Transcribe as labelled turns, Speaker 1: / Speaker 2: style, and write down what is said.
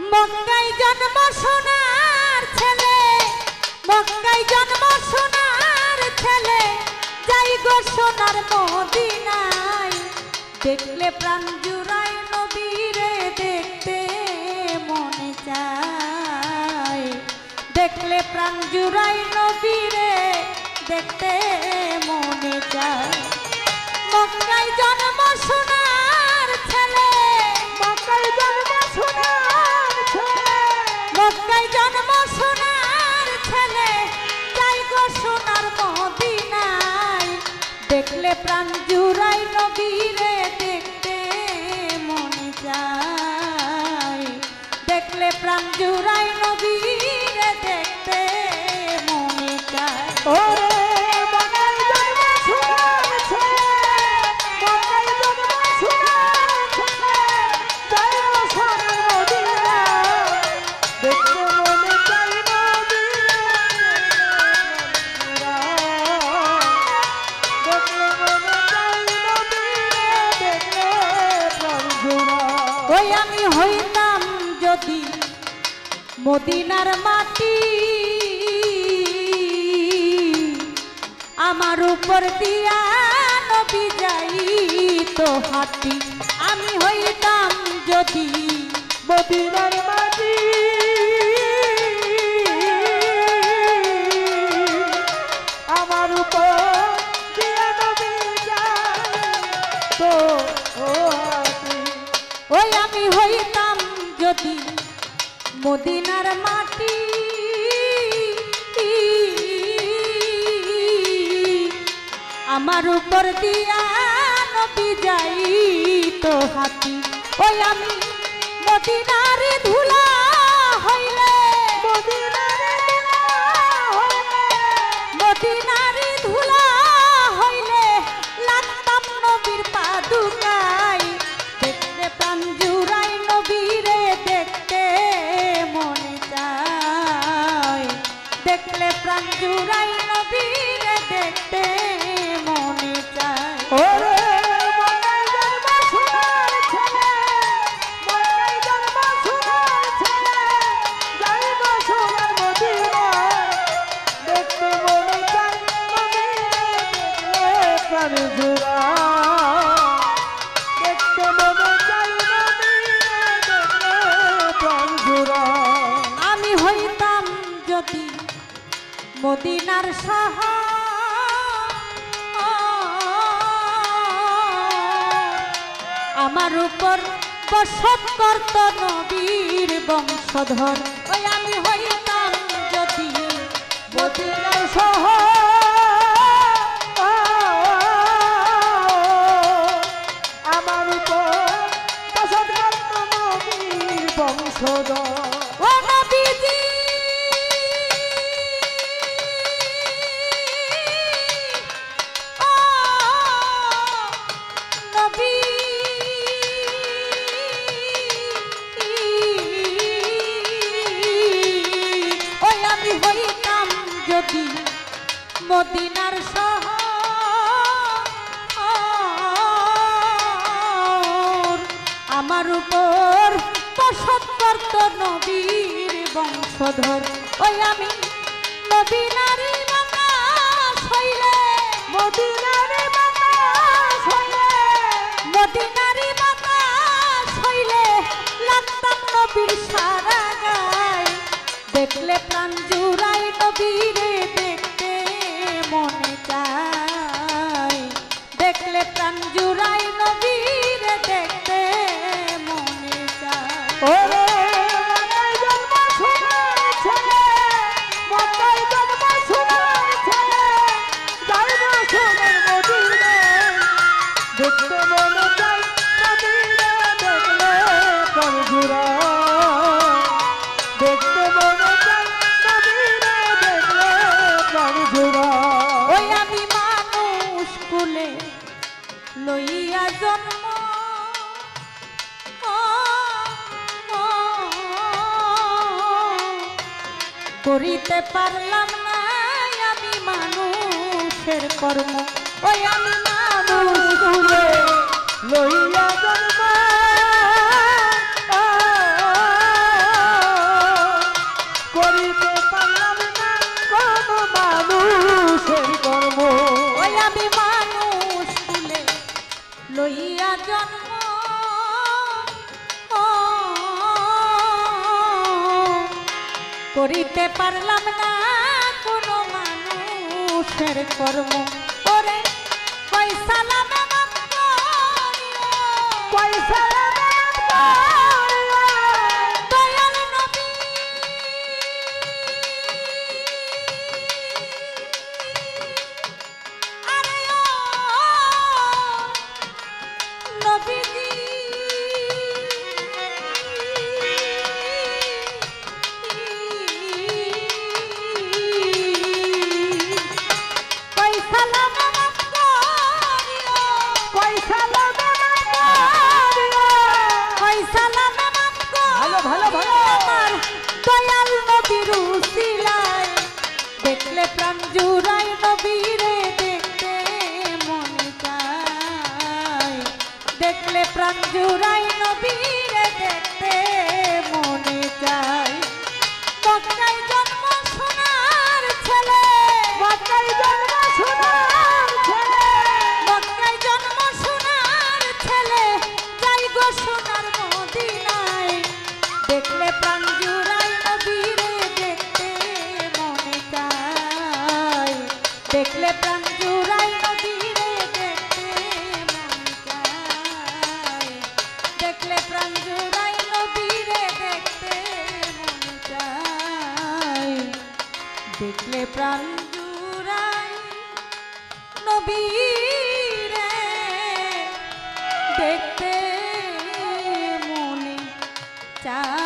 Speaker 1: মক্কায় জন্ম সোনার ছেলে, মক্কায় জন্ম সোনার ছেলে। যাই গো সোনার মদিনায়, দেখলে প্রাণ জুড়াই নবীরে দেখতে মনে চায়। দেখলে প্রাণ জুড়াই নবীরে দেখতে দেখলে প্রাণ জুড়াই নবীরে দেখতে মনে যায়। দেখলে প্রাণ জুড়াই হইতাম যদি মদিনার মাটি আমার উপর দিয়া নবী তো
Speaker 2: হাতি,
Speaker 1: আমি হইতাম যদি মদিনার মাটি। আমার উপর দিয়া নবী যাই তো হাতি। ওই আমি নারী ধুলা আমার উপর বসত করত নবীর বংশধর। ওই আমি হইতাম যদি মদিনার সহ মদিনার শহর। আমার উপর বসত নবীর বংশধর। ওই আমি নবীনারী বাতাস হইলে
Speaker 2: মদিনারে বাতাস হইলে
Speaker 1: মদিনারী বাতাস হইলে লাগতাম নবীর সারা গায়। দেখলে প্রাণ জুড়াই নবীরে দেখতে মনে চাই। দেখলে প্রাণ জুড়াই নবীরে
Speaker 2: করিতে পারলাম না, আমি মানুষের কর্ম।
Speaker 1: ওই আমি মানুষ লইয়া জন্ম। করিতে পারলাম না, কোন মানুষের কর্ম। ওই আমি মানুষ
Speaker 2: লইয়া জন্ম।
Speaker 1: করিতে পারলাম না কোনো মানুষের কর্ম। প্রাণ জুড়াই নবীরে দেখতে মনে চায় মক্কায় জন্ম সোনার ছেলে।
Speaker 2: মক্কায় জন্ম সোনার ছেলে।
Speaker 1: মক্কায় জন্ম সোনার ছেলে। যাই গো সোনার মদিনায়। দেখলে প্রাণ জুড়াই নবীরে দেখতে মনে চায় দেখলে প্রাণ দেখলে প্রাণ জুড়াই নবী রে দেখতে মনে চায়